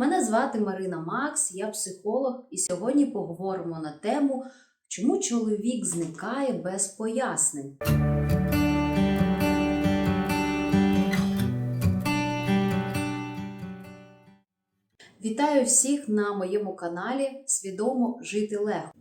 Мене звати Марина Макс, я психолог, і сьогодні поговоримо на тему, чому чоловік зникає без пояснень. Вітаю всіх на моєму каналі Свідомо жити легко.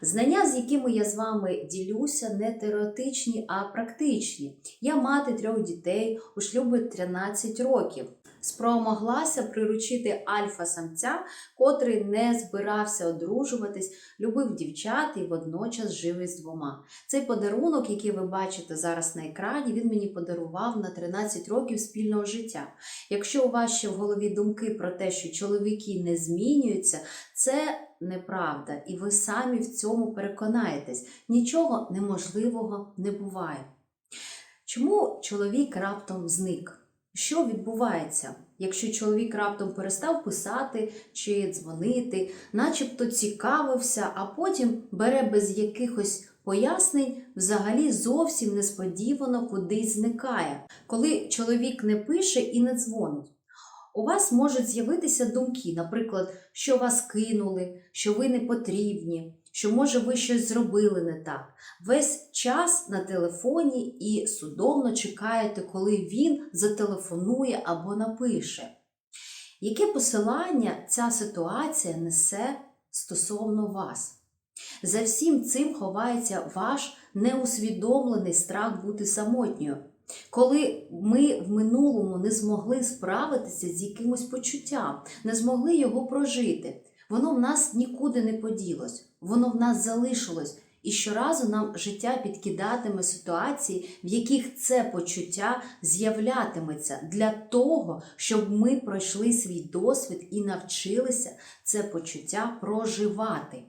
Знання, з якими я з вами ділюся, не теоретичні, а практичні. Я мати трьох дітей у шлюбі 13 років. Спромоглася приручити альфа-самця, котрий не збирався одружуватись, любив дівчат і водночас жив із двома. Цей подарунок, який ви бачите зараз на екрані, він мені подарував на 13 років спільного життя. Якщо у вас ще в голові думки про те, що чоловіки не змінюються, це неправда, і ви самі в цьому переконаєтесь. Нічого неможливого не буває. Чому чоловік раптом зник? Що відбувається, якщо чоловік раптом перестав писати чи дзвонити, начебто цікавився, а потім бере без якихось пояснень, взагалі зовсім несподівано кудись зникає, коли чоловік не пише і не дзвонить? У вас можуть з'явитися думки, наприклад, що вас кинули, що ви не потрібні, що, може, ви щось зробили не так. Весь час на телефоні і судомно чекаєте, коли він зателефонує або напише. Яке посилання ця ситуація несе стосовно вас? За всім цим ховається ваш неусвідомлений страх бути самотньою. Коли ми в минулому не змогли справитися з якимось почуттям, не змогли його прожити, воно в нас нікуди не поділось, воно в нас залишилось. І щоразу нам життя підкидатиме ситуації, в яких це почуття з'являтиметься для того, щоб ми пройшли свій досвід і навчилися це почуття проживати.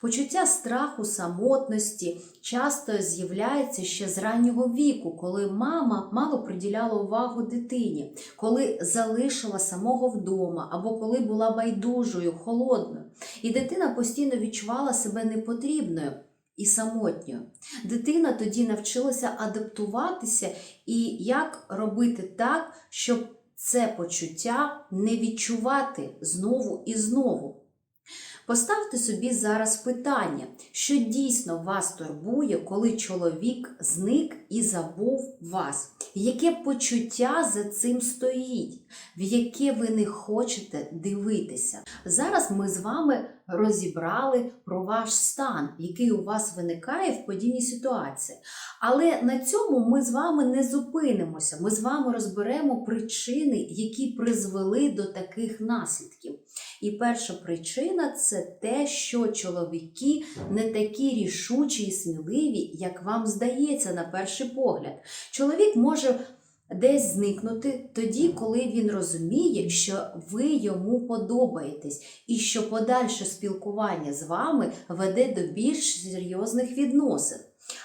Почуття страху, самотності часто з'являється ще з раннього віку, коли мама мало приділяла увагу дитині, коли залишила самого вдома або коли була байдужою, холодною. І дитина постійно відчувала себе непотрібною і самотньою. Дитина тоді навчилася адаптуватися і як робити так, щоб це почуття не відчувати знову і знову. Поставте собі зараз питання, що дійсно вас турбує, коли чоловік зник і забув вас. Яке почуття за цим стоїть, в яке ви не хочете дивитися? Зараз ми з вами розібрали про ваш стан, який у вас виникає в подібній ситуації. Але на цьому ми з вами не зупинимося. Ми з вами розберемо причини, які призвели до таких наслідків. І перша причина це те, що чоловіки не такі рішучі і сміливі, як вам здається на перший погляд. Чоловік може десь зникнути тоді, коли він розуміє, що ви йому подобаєтесь, і що подальше спілкування з вами веде до більш серйозних відносин.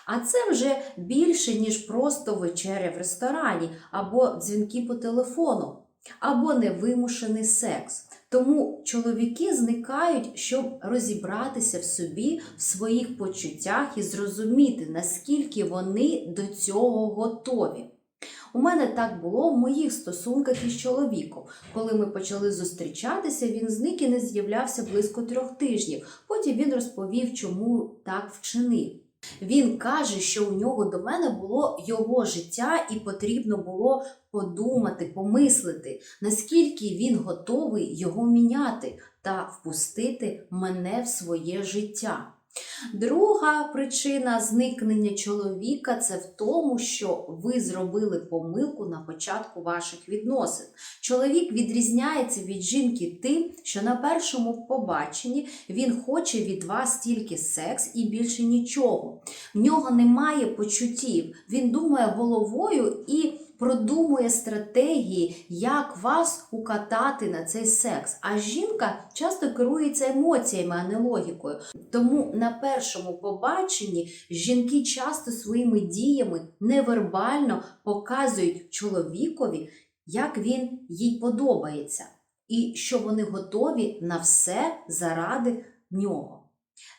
А це вже більше, ніж просто вечеря в ресторані, або дзвінки по телефону, або невимушений секс. Тому чоловіки зникають, щоб розібратися в собі, в своїх почуттях і зрозуміти, наскільки вони до цього готові. У мене так було в моїх стосунках із чоловіком. Коли ми почали зустрічатися, він зник і не з'являвся близько трьох тижнів. Потім він розповів, чому так вчинив. Він каже, що у нього до мене було його життя, і потрібно було подумати, помислити, наскільки він готовий його міняти та впустити мене в своє життя. Друга причина зникнення чоловіка це в тому, що ви зробили помилку на початку ваших відносин. Чоловік відрізняється від жінки тим, що на першому побаченні він хоче від вас тільки секс і більше нічого. В нього немає почуттів. Він думає головою і продумує стратегії, як вас укатати на цей секс. А жінка часто керується емоціями, а не логікою. Тому на першому побаченні жінки часто своїми діями невербально показують чоловікові, як він їй подобається, і що вони готові на все заради нього.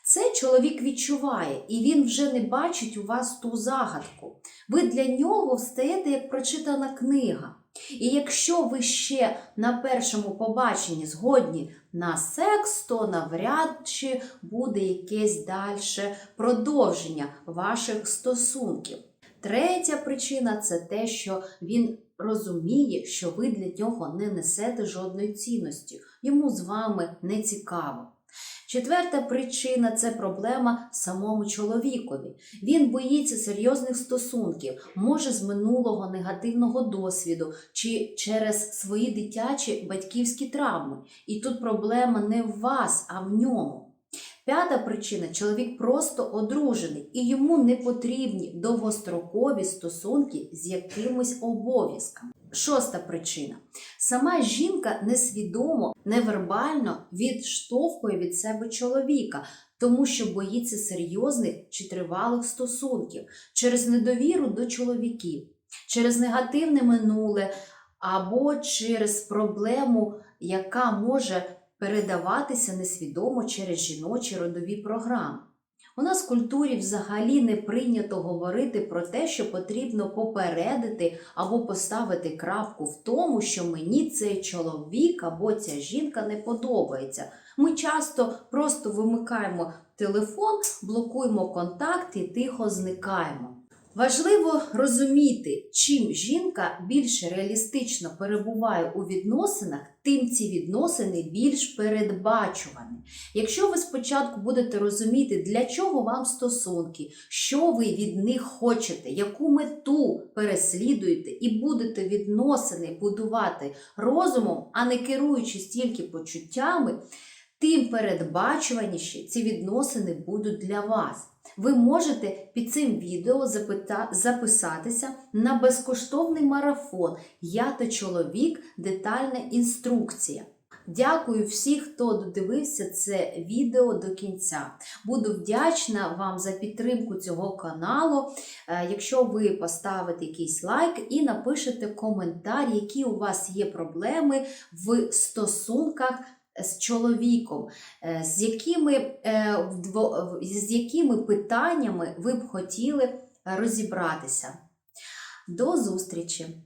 Це чоловік відчуває, і він вже не бачить у вас ту загадку. Ви для нього встаєте як прочитана книга. І якщо ви ще на першому побаченні згодні на секс, то навряд чи буде якесь дальше продовження ваших стосунків. Третя причина це те, що він розуміє, що ви для нього не несете жодної цінності, йому з вами не цікаво. Четверта причина це проблема самому чоловікові. Він боїться серйозних стосунків, може з минулого негативного досвіду чи через свої дитячі батьківські травми. І тут проблема не в вас, а в ньому. П'ята причина чоловік просто одружений і йому не потрібні довгострокові стосунки з якимось обов'язками. Шоста причина. Сама жінка несвідомо, невербально відштовхує від себе чоловіка, тому що боїться серйозних чи тривалих стосунків через недовіру до чоловіків, через негативне минуле або через проблему, яка може передаватися несвідомо через жіночі родові програми. У нас в культурі взагалі не прийнято говорити про те, що потрібно попередити або поставити крапку в тому, що мені цей чоловік або ця жінка не подобається. Ми часто просто вимикаємо телефон, блокуємо контакт і тихо зникаємо. Важливо розуміти, чим жінка більше реалістично перебуває у відносинах, тим ці відносини більш передбачувані. Якщо ви спочатку будете розуміти, для чого вам стосунки, що ви від них хочете, яку мету переслідуєте, і будете відносини будувати розумом, а не керуючись тільки почуттями, тим передбачуваніші ці відносини будуть для вас. Ви можете під цим відео запита... записатися на безкоштовний марафон Я та чоловік. Детальна інструкція. Дякую всім, хто додивився це відео до кінця. Буду вдячна вам за підтримку цього каналу. Е, Якщо ви поставите якийсь лайк і напишете коментар, які у вас є проблеми в стосунках з чоловіком, е, з якими, е, з якими питаннями ви б хотіли розібратися. До зустрічі!